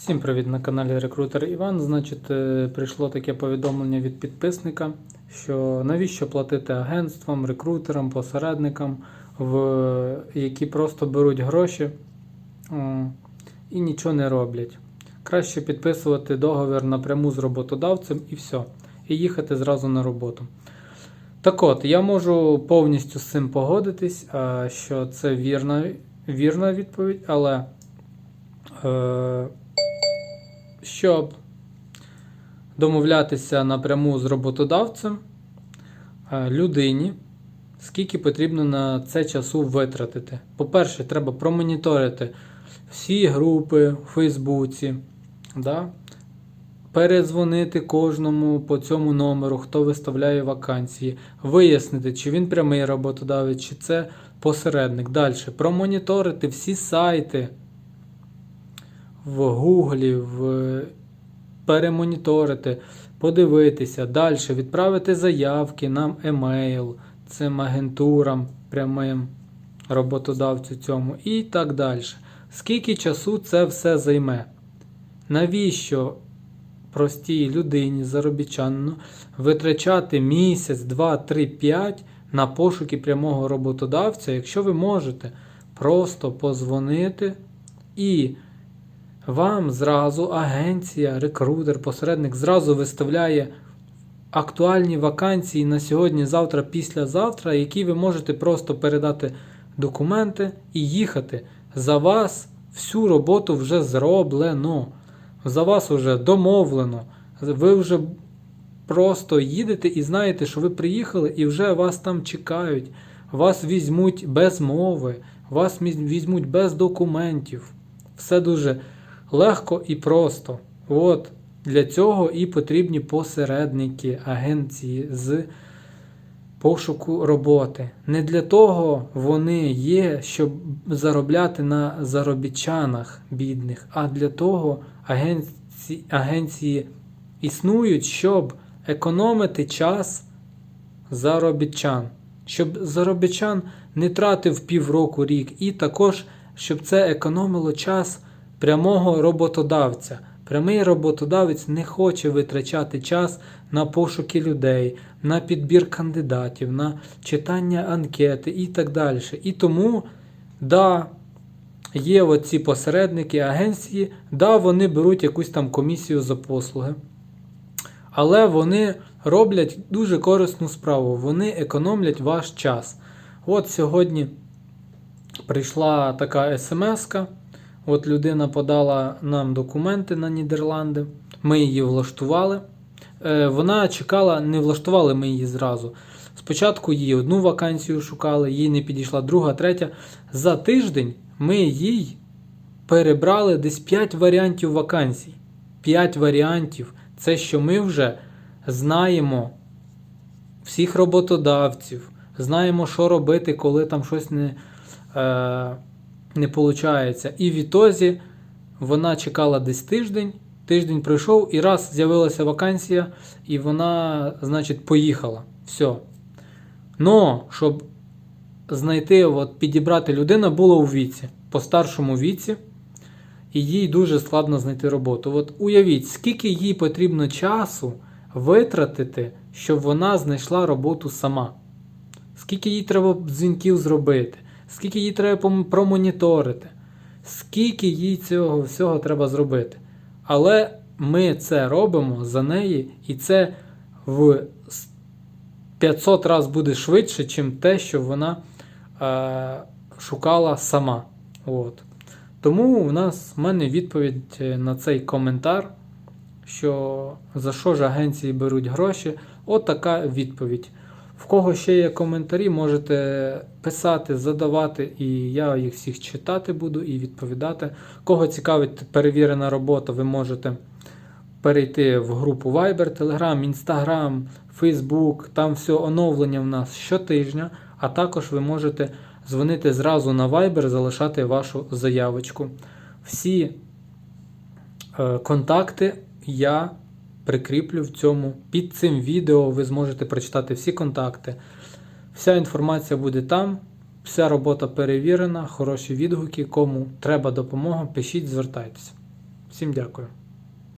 Всім привіт на каналі Рекрутер Іван. Значить, е, прийшло таке повідомлення від підписника, що навіщо платити агентствам, рекрутерам, посередникам, в, які просто беруть гроші і нічого не роблять. Краще підписувати договір напряму з роботодавцем і все. І їхати зразу на роботу. Так от, я можу повністю з цим погодитись, що це вірна, вірна відповідь, але. Е, щоб домовлятися напряму з роботодавцем е, людині, скільки потрібно на це часу витратити. По-перше, треба промоніторити всі групи в Фейсбуці, да? перезвонити кожному по цьому номеру, хто виставляє вакансії, вияснити, чи він прямий роботодавець, чи це посередник. Далі промоніторити всі сайти в Гуглі, в перемоніторити, подивитися, далі відправити заявки нам емейл, цим агентурам прямим роботодавцю цьому і так далі. Скільки часу це все займе? Навіщо простій людині, заробітчанину, витрачати місяць, два, три, п'ять на пошуки прямого роботодавця, якщо ви можете просто позвонити і вам зразу агенція, рекрутер, посередник зразу виставляє актуальні вакансії на сьогодні, завтра, післязавтра, які ви можете просто передати документи і їхати. За вас всю роботу вже зроблено. За вас вже домовлено. Ви вже просто їдете і знаєте, що ви приїхали і вже вас там чекають. Вас візьмуть без мови, вас візьмуть без документів. Все дуже легко і просто. От для цього і потрібні посередники агенції з пошуку роботи. Не для того вони є, щоб заробляти на заробітчанах бідних, а для того агенції, агенції існують, щоб економити час заробітчан. Щоб заробітчан не тратив півроку рік, і також, щоб це економило час прямого роботодавця. Прямий роботодавець не хоче витрачати час на пошуки людей, на підбір кандидатів, на читання анкети і так далі. І тому, да, є оці посередники, агенції, да, вони беруть якусь там комісію за послуги. Але вони роблять дуже корисну справу, вони економлять ваш час. От сьогодні прийшла така смс-ка. От людина подала нам документи на Нідерланди, ми її влаштували. Е, Вона чекала, не влаштували ми її зразу. Спочатку їй одну вакансію шукали, їй не підійшла друга, третя. За тиждень ми їй перебрали десь 5 варіантів вакансій. 5 варіантів. Це що ми вже знаємо всіх роботодавців, знаємо, що робити, коли там щось не. Е, не виходить. І в ітозі вона чекала десь тиждень, тиждень пройшов і раз з'явилася вакансія, і вона, значить, поїхала. Все. Но, щоб знайти, от, підібрати людину, було у віці, по старшому віці, і їй дуже складно знайти роботу. От уявіть, скільки їй потрібно часу витратити, щоб вона знайшла роботу сама. Скільки їй треба дзвінків зробити скільки їй треба промоніторити, скільки їй цього всього треба зробити. Але ми це робимо за неї, і це в 500 разів буде швидше, ніж те, що вона е, шукала сама. От. Тому у нас в мене відповідь на цей коментар, що за що ж агенції беруть гроші. От така відповідь. В кого ще є коментарі, можете писати, задавати, і я їх всіх читати буду і відповідати. Кого цікавить перевірена робота, ви можете перейти в групу Viber, Telegram, Instagram, Facebook. Там все оновлення в нас щотижня, а також ви можете дзвонити зразу на Viber, залишати вашу заявочку. Всі е, контакти я прикріплю в цьому. Під цим відео ви зможете прочитати всі контакти. Вся інформація буде там. Вся робота перевірена, хороші відгуки. Кому треба допомога, пишіть, звертайтеся. Всім дякую.